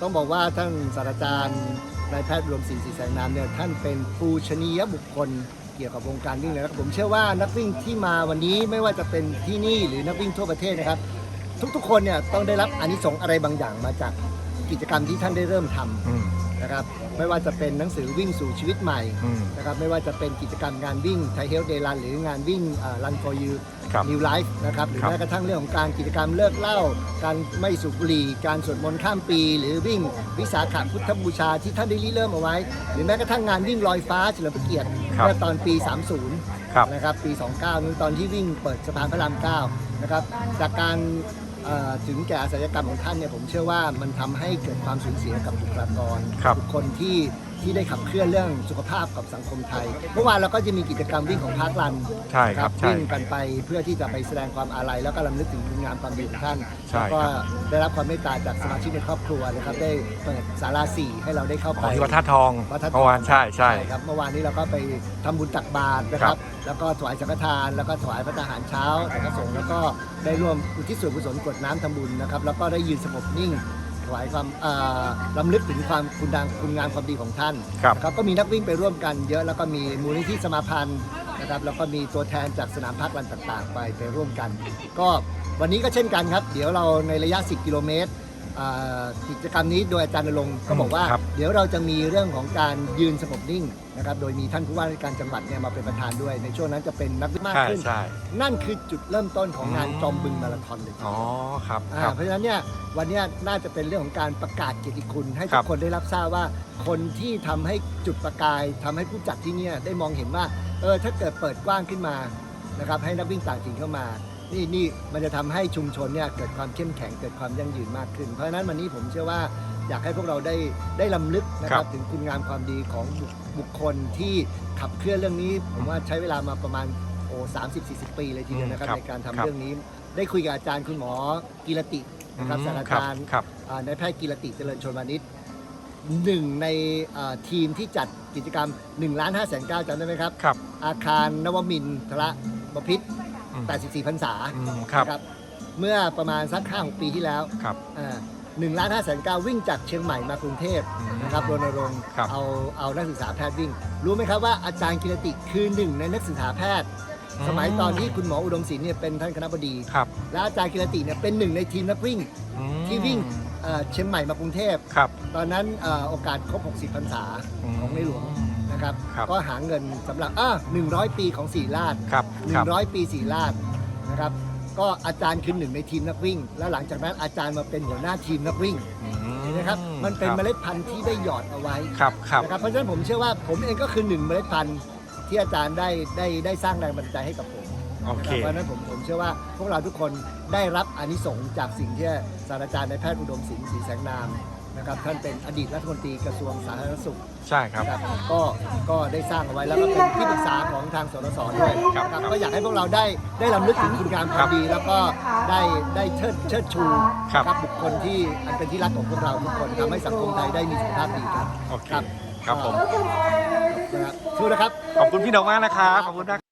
ต้องบอกว่าท่านศาสตราจารย์นายแพทย์รวมศรีศรีแสงนามเนี่ยท่านเป็นปูชนียบุคคลเกี่ยวกับวงการวิ่งเลยนะครับผมเชื่อว่านักวิ่งที่มาวันนี้ไม่ว่าจะเป็นที่นี่หรือนักวิ่งทั่วประเทศนะครับ ทุกๆ คนเนี่ยต้องได้รับอานิสงส์อะไรบางอย่างมาจากกิจกรรมที่ท่านได้เริ่มทำ นะครับไม่ว่าจะเป็นหนังสือวิ่งสู่ชีวิตใหม่อืมนะครับไม่ว่าจะเป็นกิจกรรมงานวิ่งไทเฮลเดลันหรืองานวิ่งรัน for you ครับ New Life นะครับหรือครับ แม้กระทั่งเรื่องของการกิจกรรมเลิกเหล้าการไม่สูบบุหรี่ การสวดมนต์ข้ามปี หรือวิ่งวิสาขพุทธบูชาที่ท่านได้ริเริ่มเอาไว้ หรือแม้กระทั่งงานวิ่งลอยฟ้าเฉลิมพระเกียรติครับ เมื่อตอนปี 30 ครับ นะครับปี 29นั้นตอนที่วิ่งเปิดสะพานพระราม 9 นะครับ จากการเอ่อ ถึงแก่อาชญากรรมของท่านเนี่ยผมเชื่อว่ามันทำให้เกิดความสูญเสียกับบุคลากรครับบุคคลที่ที่ได้ขับเคลื่อนเรื่องสุขภาพกับสังคมไทย เมื่อวานเราก็จะมีกิจกรรมวิ่งของพาร์ครันใช่ครับใช่วิ่งกันไปเพื่อที่จะไปแสดงความอาลัยแล้วก็รำลึกถึงคุณงามความดีของท่านใช่แล้วก็ครับ ได้รับความเมตตาจากสมาชิกในครอบครัวนะครับได้เปิดศาลาสี่ให้เราได้เข้าขไป องที่วัดท่าทองวัดท่าทอง เมื่อวานใช่ใช่ ครับเมื่อวานนี้เราก็ไปทำบุญตักบาตรนะคครัรับบ แล้วก็ถวายสังฆทานแล้วก็ถวายพระทหารเช้าแต่กระสงฆ์แล้วก็ได้ร่วมอุทิศส่วนกุศลกรวดน้ำทำบุญนะครับแล้วก็ได้ยืนสงบนิ่ง ถวายความเอ่อรำลึกถึงความคุณดังคุณงามความดีของท่านครับนะครับก็มีนักวิ่งไปร่วมกันเยอะแล้วก็มีมูลนิธิสมาพันธ์นะครับแล้วก็มีตัวแทนจากสนามพักวันต่างๆ ไปไปร่วมกัน ก็วันนี้ก็เช่นกันครับ เดี๋ยวเราในระยะ 10 กิโลเมตร อ่ากิจกรรมนี้โดยอาจารย์นรงค์ก็บอกว่า ครับ เดี๋ยวเราจะมีเรื่องของการยืนสงบนิ่งนะครับโดยมีท่านผู้ว่าราชการจังหวัดเนี่ยมาเป็นประธานด้วย ในช่วงนั้นจะเป็นนักวิ่งมากใช่ขึ้น ใช่ นั่นคือจุดเริ่มต้นของงานอืม จอมบึงมาราธอนเลยอ๋อครับอ่าครับ เพราะฉะนั้นเนี่ยวันเนี้ยน่าจะเป็นเรื่องของการประกาศเกียรติคุณ ให้ครัทุบกคนได้รับทราบว่า คนที่ทำให้จุดประกายทำให้ผู้จัดที่เนี่ยได้มองเห็นว่าเออถ้าเกิดเปิดกว้างขึ้นมานะครับให้นักวิ่งต่างถิ่นเข้ามา นี่นี่มันจะทำให้ชุมชนเนี่ยเกิดความเข้มแข็งเกิดความยั่งยืนมากขึ้น เพราะฉะนั้นวันนี้ผมเชื่อว่าอยากให้พวกเราได้ได้ลำลึกนะคครัรับบถึงคุณงามความดีของบุคบุคคลที่ขับเคลื่อนเรื่องนี้ ผมว่าใช้เวลามาประมาณโอ้สามสิบสี่สิบปีเลยทีเดียวนะครับอืมครับในการทำครับเรื่องนี้ ได้คุยกับอาจารย์คุณหมอกีรตินะครับอืมศาสตราครับจารย์ครับอ่านายแพทย์กีรติเจริญชนวานิชหนึ่งในอ่าทีมที่จัดกิจกรรม1ล้าน5แสนเก้าจำได้ไหมครับครับอาคารนวมินทรบพิษอืม 84พรรษาอืมครับ นะครับเมื่อประมาณสัก5 6ปีที่แล้วครับ หนึ่งล้านห้าแสนเก้าวิ่งจากเชียงใหม่มากรุงเทพอืมนะครับรณรงค์ครับ เอาเอานักศึกษาแพทย์วิ่ง รู้ไหมครับว่าอาจารย์กีรติคือหนึ่งในนักศึกษาแพทย์ สมัยตอนที่คุณหมออุดมศิลป์เนี่ยเป็นท่านคณะบดี ครับและอาจารย์กีรติเนี่ยเป็นหนึ่งในทีมนักวิ่งอืมที่วิ่งเอ่อเชียงใหม่มากรุงเทพ ครับ ตอนนั้นเอ่อโอกาสครบ 60พรรษาของในหลวงนะครับ ครับ ก็หาเงินสำหรับอ่า100 ปีของศรีราช ครับครับ 100 ปีศรีราชนะครับ ก็อาจารย์คือหนึ่งในทีมนักวิ่ง แล้วหลังจากนั้นอาจารย์มาเป็นหัวหน้าทีมนักวิ่งอืเห็นะครับ มันเป็นเมล็ดพันธุ์ที่ได้หยอดเอาไว้ครับครับ นะครับ เพราะฉะนั้นผมเชื่อว่าผมเองก็คือหนึ่งเมล็ดพันธุ์ ที่อาจารย์ได้ได้ได้สร้างแรงบันดาลใจให้กับผมโอนะเค ครับเพราะฉะนั้นผมผมเชื่อว่าพวกเราทุกคนได้รับอานิสงส์จากสิ่งที่ศาสตราจารย์นายแพทย์อุดมศิลป์ศรีแสงนามนะครับท่านเป็นอดีตรัฐมนตรีกระทรวงสาธารณสุข ใช่ครับนะครับก็ก็ได้สร้างเอาไว้แล้วก็เป็นที่ปรึกษาของทางสนสด้วยครับนะครับครับก็อยากให้พวกเราได้ได้ลำลึกถึงคุณงามความดี แล้วก็ได้ได้เชิดเชิดชูครับนะบุคคลที่อันเป็นที่รักของพวกเราทุกคนทำให้สังคมไทยได้มีสุขภาพดีครับโอเคครับครับผมนะครับสู้ นะครับ ขอบคุณพี่ดอกมากนะครับ ขอบคุณนะ